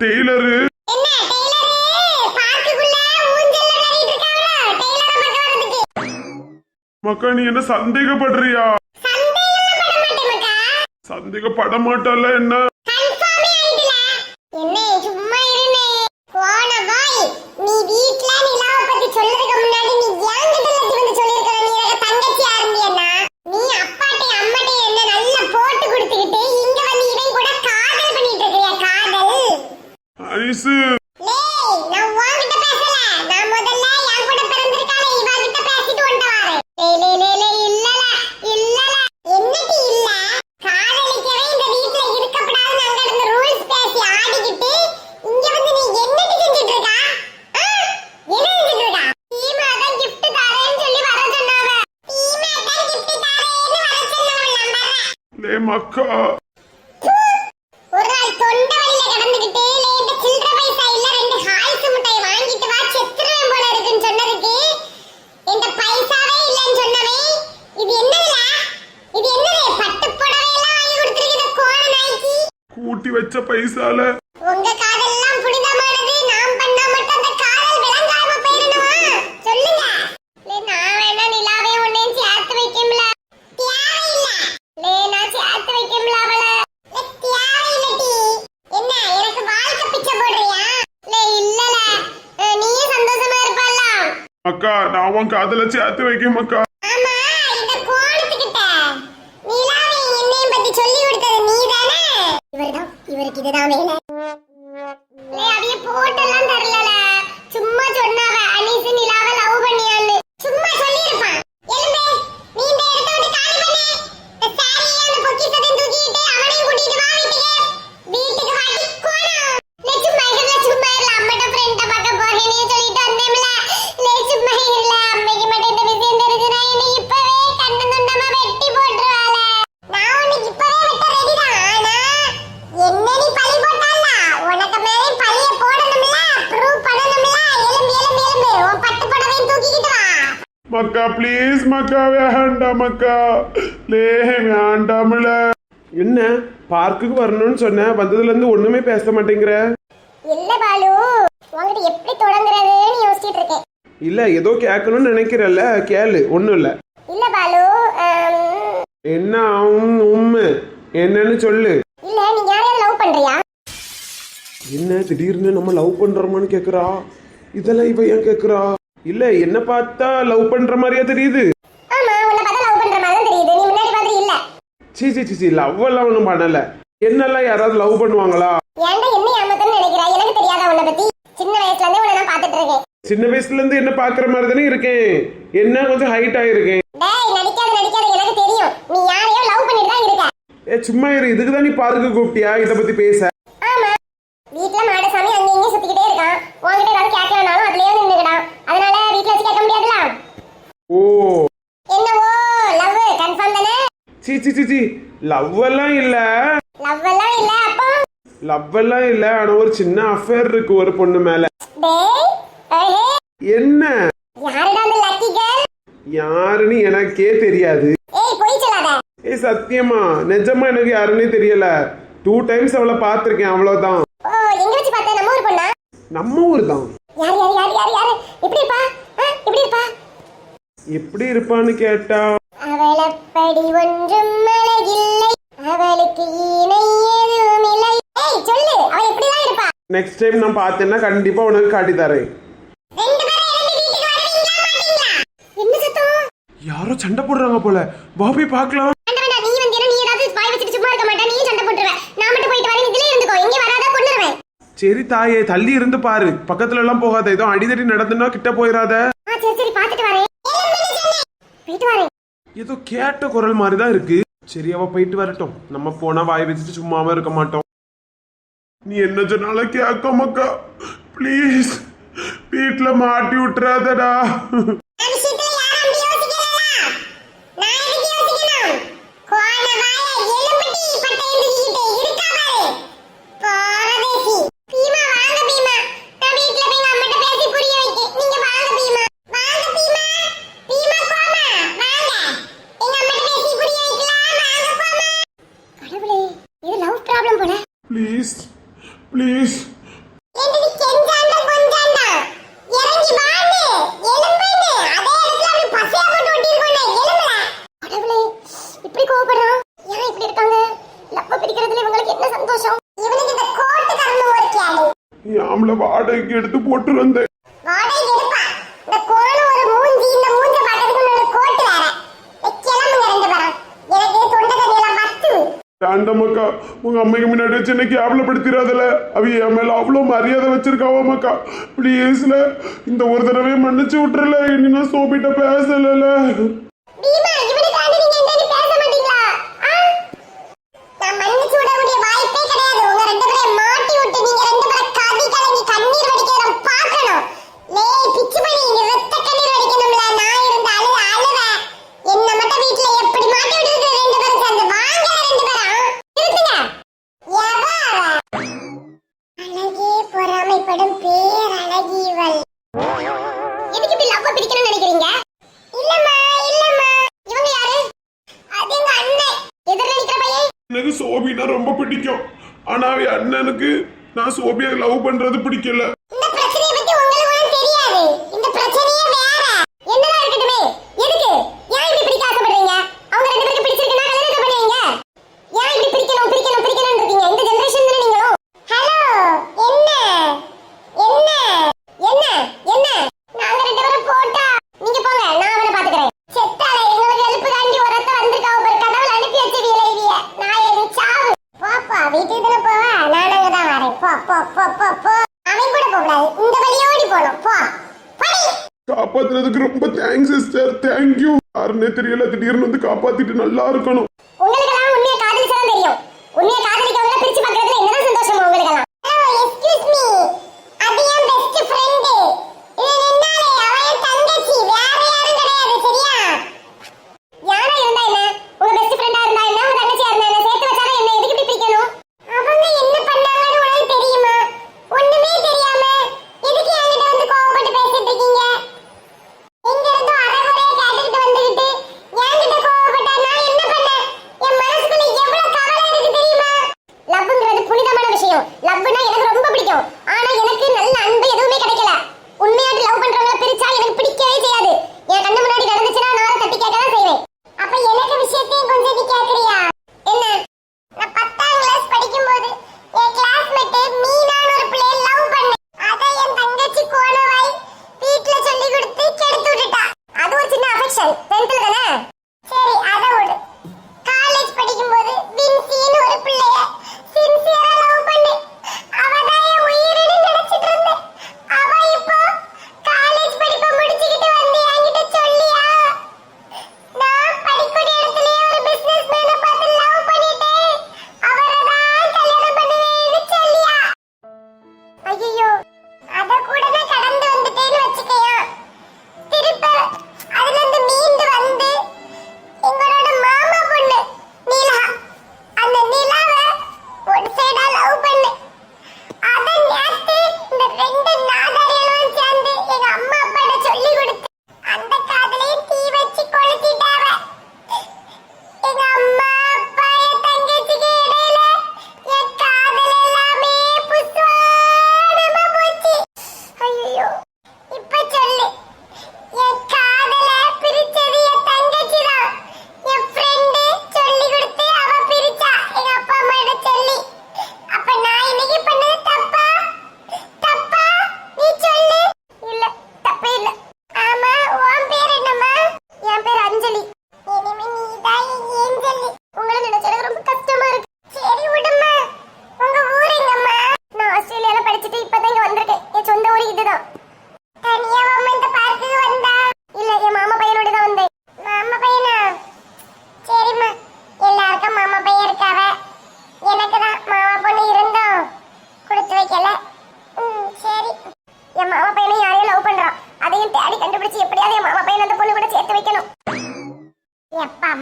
Tailor. மக்கா நீ என்ன சந்தேகப்படுறியா? சந்தேகப்பட மாட்டால என்ன கன்ஃபார்மே ஆயிடுல என்ன சும்மா இருனே போன வாய் நீ வீட்ல நிலாவை பத்தி சொல்றதுக்கு முன்னாடி நீ என்கிட்ட எல்லாத்தையும் வந்து சொல்லிருக்கற நீ எனக்கு தங்கச்சி ஆரம்பியன்னா நீ அப்பாட்டே அம்மாட்டே என்ன நல்லா போட்டு கொடுத்துக்கிட்டு இங்க வந்து இவன் கூட காதல் பண்ணிட்டு இருக்கறியா காதல் ஐசு லேய் நான் உன்கிட்ட பேசல நான் முதல்ல என் கூட பிறந்திருக்காளே இவ கிட்ட பேசிட்டு வந்துட்டு வரேன் லே லே லே லே இல்லல இல்லல என்னடி இல்ல காதலிக்கவே இந்த வீட்ல இருக்கப்படாதுன்னு அங்க இருந்த ரூல்ஸ் பேசி ஆடிக்கிட்டு இங்க வந்து நீ என்னடி செஞ்சிட்டு இருக்கா ஆ? என்ன செஞ்சிட்டு இருக்கா தீமா தான் gift தரேன்னு சொல்லி வர சொன்னாவ தீமா தான் gift தரேன்னு வர சொன்னாவ நம்புறேன் லே மக்கா ஒரு நாள் தொண்டை வலியில கிடந்துகிட்டு லேட்ட சில்லற பைசா இல்ல ரெண்டு ஹாய்ஸ் முட்டையை வாங்கிட்டு வா செத்துருவேன் போல இருக்குன்னு சொன்னதுக்கு என்கிட்ட பைசாவே இல்லைன்னு சொன்னவன் இது என்னதுல இது என்னது பட்டு புடவை எல்லாம் வாங்கி கொடுத்துருக்கு கோண நாய்க்கு. கூட்டி வச்ச பைசால உங்க காதெல்லாம் புனிதமானது நாம் பண்ணா மட்டும் அந்த காதல் விளங்காம போயிடணுமா சொல்லுங்க லே நான் வேணா நிலாவே உன்னையும் சேர்த்து வைக்கல தேவையில்ல லே நான் சேர்த்து வைக்கல அவள லே தேவையில்லடி என்ன எனக்கு வாழ்க்கை பிச்சை போடுறியா லே இல்லல அஹ், நீயும் சந்தோஷமா இருப்பல்ல மக்கா நான் உன் காதல சேர்த்து வைக்க மக்கா ஆமா இந்த கோணத்துக்கிட்ட நிலாவே என்னையும் பத்தி காதல சேர்த்து வைக்கும் அக்கா. இவருக்கு இதுதான் வேலை. ப்ளீஸ் மக்கா வேண்டாம் மக்கா. லே வேண்டாம்ல என்ன பார்க்குக்கு வரணும்னு சொன்னேன் வந்ததுல இருந்து ஒண்ணுமே பேச மாட்டேங்கிற? இல்ல பாலு. உன்கிட்ட எப்படி தொடங்குறதுன்னு யோசிச்சிட்டு இருக்கேன். இல்ல ஏதோ கேட்கணும்னு நினைக்கிறல்ல கேளு ஒண்ணும் இல்ல. இல்ல பாலு என்ன உம், உம்மு? என்னன்னு சொல்லு. இல்ல நீ யாரையாவது லவ் பண்றியா? என்ன திடீர்னு நம்ம லவ் பண்றோமான்னு கேக்குறா? இதெல்லாம் இவ ஏன் கேக்குறா? இல்ல என்ன பார்த்தா லவ் பண்ற மாதிரியா தெரியுது? ஆமா உன்னை பார்த்தா லவ் பண்ற மாதிரி தான் தெரியுது. நீ முன்னாடி மாதிரி இல்ல. சீ சீ சீ, சீ லவ் எல்லாம் ஒண்ணும் பண்ணல. என்னெல்லாம் யாராவது லவ் பண்ணுவாங்களா? ஏன்டா என்ன ஏமாத்தன்னு நினைக்கிறா? எனக்கு தெரியாதா உன்னை பத்தி? சின்ன வயசுல இருந்தே உன்னை நான் பார்த்துட்டு இருக்கேன். சின்ன வயசுல இருந்து என்ன பாக்குற மாதிரி தானே இருக்கேன். என்ன கொஞ்சம் ஹைட் ஆயிருக்கேன் டேய் நடிக்காத நடிக்காத எனக்கு தெரியும். நீ யாரையோ லவ் பண்ணிட்டு தான் இருக்க. ஏ சும்மா இரு. இதுக்கு தான் நீ பார்க்க கூப்பிட்டியா? இத பத்தி பேச. ஆமா. வீட்ல மாடசாமி அங்க இங்க சுத்திக்கிட்டே இருக்கான். உன்கிட்ட ஏதாவது கேட்கலனாலும் அதுலயே அதனால வீட்ல வச்சு கேட்க முடியாதுல? ஓ. என்னவோ லவ் கன்ஃபார்ம் தானே? சீ சீ சீ சீ. லவ் எல்லாம் இல்ல. லவ் எல்லாம் இல்ல அப்போ? லவ் எல்லாம் இல்ல ஆனா ஒரு சின்ன அஃபேர் இருக்கு ஒரு பொண்ணு மேல. என்ன? யாருடா அந்த லக்கி கேர்ள் யாருன்னு எனக்கே தெரியாது. ஏய் போய் சொல்லாத. ஏய் சத்தியமா? நிஜமா எனக்கு யாருன்னே தெரியல. டூ டைம்ஸ் அவளை பார்த்திருக்கேன் அவ்வளவுதான். ஓ எங்க வச்சு பார்த்த? நம்ம ஊர் பொண்ணா? நம்ம ஊர் தான் யார் யார் யார் யார்? யார் இருப்பா ஆ, எப்படி இருப்பா எப்படி இருப்பான்னு கேட்டா? அவளப்படி ஒன்றும் அழகில்லை. அவளுக்கு இணை ஏதும் இல்லை. ஏய் சொல்லு அவ எப்படிதான் இருப்பா? நெக்ஸ்ட் டைம் நான் பார்த்தேன்னா கண்டிப்பா உனக்கு காட்டி தரேன். யாரோ சண்டை போடுறாங்க போல. பார்க்கலாம். இங்க வராதா கொண்டுருவேன் சரி தாயே தள்ளி இருந்து பாரு. பக்கத்துல எல்லாம் போகாத ஏதோ அடிதடி நடந்துன்னா கிட்ட போயிடாத ஆ சரி சரி பாத்துட்டு வரேன் போயிட்டு வரேன் ஏதோ கேட்ட குரல் மாதிரி தான் இருக்கு. சரி அவ போயிட்டு வரட்டும். நம்ம போனா வாய் வச்சுட்டு சும்மாவே இருக்க மாட்டோம். நீ என்ன சொன்னாலும் கேட்க மக்கா. ப்ளீஸ் வீட்டில் மாட்டி விட்டுறாதடா. இப்படி கோவப்படுறான்? ஏன் இப்படி இருக்காங்க? லப்ப பிடிக்கிறதுல இவங்களுக்கு என்ன சந்தோஷம்? இவனுக்கு இந்த கோட்டுக்காரன் ஒரு கேடு ஆம்பள வாடகைக்கு எடுத்து போட்டு வந்தேன் வாடகை எடுப்பா. இந்த கோண ஒரு மூஞ்சி இந்த மூஞ்ச பாக்கிறதுக்கு ஒரு கோட்டு வேற. கிளம்புங்க ரெண்டு பேரும். எனக்கு தொண்டை கண்ணியெல்லாம் பத்து. தாண்டமக்கா உங்க அம்மைக்கு முன்னாடி வச்சு என்ன கேவலப்படுத்திடாதல அவ என் மேல அவ்வளவு மரியாதை வச்சிருக்காவா மக்கா ப்ளீஸ்ல இந்த ஒரு தடவை மன்னிச்சு விட்டுறல. இனி நான் சோபிட்ட பேசல பீமா பிடிக்கும். ஆனால் அண்ணனுக்கு நான் சோபியா லவ் பண்றது பிடிக்கல.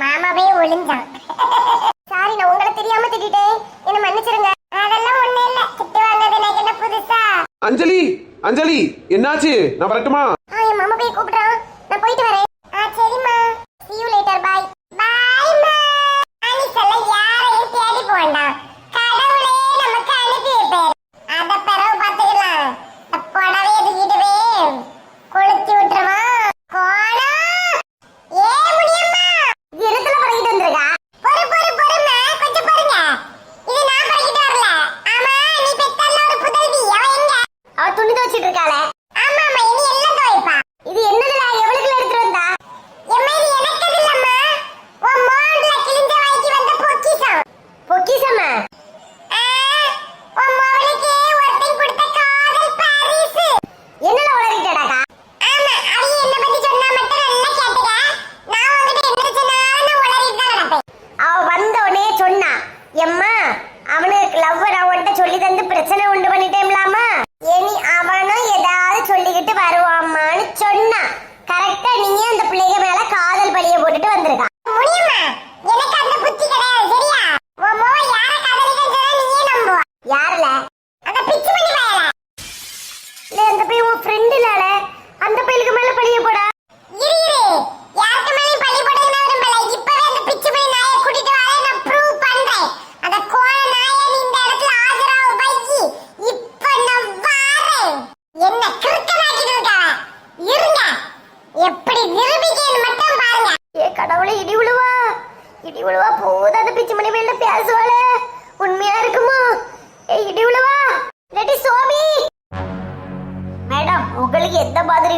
மாமா போய் ஒளிஞ்சான். சாரி நான் உங்களை தெரியாம திட்டேன் என்ன மன்னிச்சிருங்க. அதெல்லாம் ஒண்ணு இல்ல. திட்டு வாங்குறது எனக்கு என்ன புதுசா? அஞ்சலி அஞ்சலி என்னாச்சு? நான் வரட்டுமா?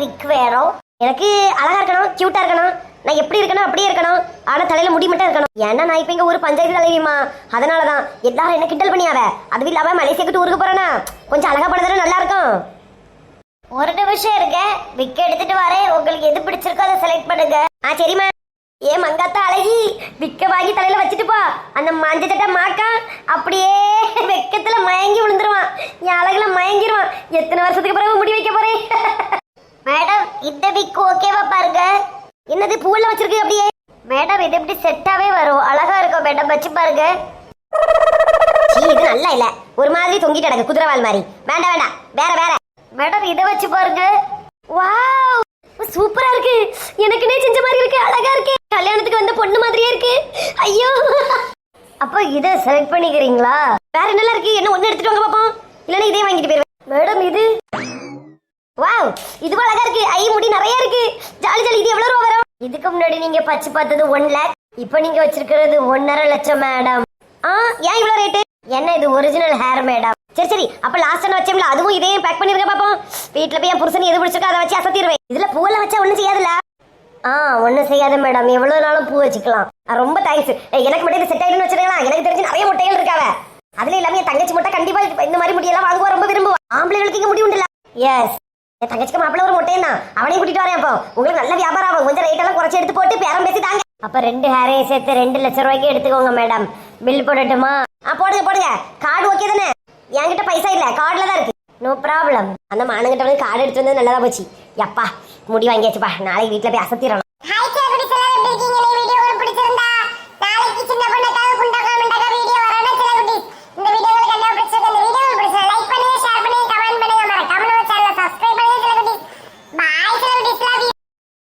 விக் வேணும். எனக்கு அழகா இருக்கணும் கியூட்டா இருக்கணும். நான் எப்படி இருக்கணும் அப்படியே இருக்கணும். ஆனா தலையில முடி மட்டும் இருக்கணும். ஏன்னா நான் இப்ப இங்க ஒரு பஞ்சாயத்து தலைவியுமா அதனாலதான். எல்லாரும் என்ன கிண்டல் பண்ணியாவ? அதுவும் இல்லாம மலேசியாக்கு ஊருக்கு போறேனா? கொஞ்சம் அழகா படுறது நல்லா இருக்கும் ஒரு நிமிஷம் இருக்க விக்க எடுத்துட்டு வரேன். உங்களுக்கு எது பிடிச்சிருக்கோ அதை செலக்ட் பண்ணுங்க. ஆ சரிம்மா. ஏ மங்காத்தா அழகி விக்க வாங்கி தலையில வச்சுட்டு போ. அந்த மஞ்ச சட்டை மாக்கா அப்படியே வெக்கத்துல மயங்கி விழுந்துருவான். என் அழகுல மயங்கிருவான். எத்தனை வருஷத்துக்கு பிறகு முடி வைக்க போறேன்? மேடம் இந்த விக் ஓகேவா பாருங்க. என்னது பூல வச்சிருக்கு அப்படியே? மேடம் இது எப்படி செட்டாவே வரும்? அழகா இருக்கும் மேடம் வச்சு பாருங்க. இது நல்லா இல்ல. ஒரு மாதிரி தொங்கிட்டு கிடக்கு குதிரைவால் மாதிரி. வேண்டாம் வேண்டாம். வேற வேற. மேடம் இதை வச்சு பாருங்க. வாவ்! சூப்பரா இருக்கு. எனக்குனே செஞ்ச மாதிரி இருக்கு அழகா இருக்கு. கல்யாணத்துக்கு வந்த பொண்ணு மாதிரியே இருக்கு. ஐயோ! அப்ப இத செலக்ட் பண்ணிக்கிறீங்களா? வேற என்னலாம் இருக்கு? என்ன ஒண்ணு எடுத்துட்டு வாங்க பாப்போம். இல்லனா இதே வாங்கிட்டு போயிருவேன். மேடம் இது வாவ் இது அழகா இருக்கு. ஐ முடி நிறைய இருக்கு. ஜாலி ஜாலி இது எவ்வளவு ரூபா வரும்? இதுக்கு முன்னாடி நீங்க பச்சு பார்த்தது ஒன் லேக் இப்போ நீங்க வச்சிருக்கிறது ஒன்னரை லட்சம் மேடம் ஆ ஏன் இவ்வளவு ரேட்டு என்ன இது ஒரிஜினல் ஹேர் மேடம் சரி சரி அப்ப லாஸ்ட் டைம் வச்சோம்ல அதுவும் இதே பேக் பண்ணிருக்க பாப்போம். வீட்ல போய் என் புருஷன் எது பிடிச்சிருக்கோ அதை வச்சு அசத்திடுவேன். இதுல பூவெல்லாம் வச்சா ஒண்ணும் செய்யாதுல்ல? ஆ ஒண்ணும் செய்யாது மேடம் எவ்வளவு நாளும் பூ வச்சுக்கலாம். ரொம்ப தேங்க்ஸ் எனக்கு மட்டும் இது செட் ஆயிடுன்னு வச்சிருக்கலாம் எனக்கு தெரிஞ்சு நிறைய முட்டைகள் இருக்காவ அதுல இல்லாம என் தங்கச்சி முட்டை கண்டிப்பா இந்த மாதிரி முடியெல்லாம் வாங்குவா ரொம்ப விரும்புவா. ஆம்பளைகளுக்கு இங்க முடி உண்டுல. எஸ் என் தங்கச்சிக்கு மாப்பிள்ள ஒரு முட்டையும் தான். அவனையும் கூட்டிட்டு வரேன் அப்போ. உங்களுக்கு நல்ல வியாபாரம் ஆகும். கொஞ்சம் ரேட் எல்லாம் குறைச்சி எடுத்து போட்டு பேரம் பேசி தாங்க. அப்போ ரெண்டு ஹேரையும் சேர்த்து ரெண்டு லட்சம் ரூபாய்க்கு எடுத்துக்கோங்க மேடம் பில் போடட்டுமா? போடுங்க போடுங்க. கார்டு ஓகே தானே? என்கிட்ட பைசா இல்லை. கார்டில் தான் இருக்கு. நோ ப்ராப்ளம் அந்த மானுங்கிட்ட வந்து கார்டு எடுத்து வந்து நல்லதா போச்சு. எப்பா முடி வாங்கியாச்சுப்பா. நாளைக்கு வீட்டுல போய் அசத்திடணும்.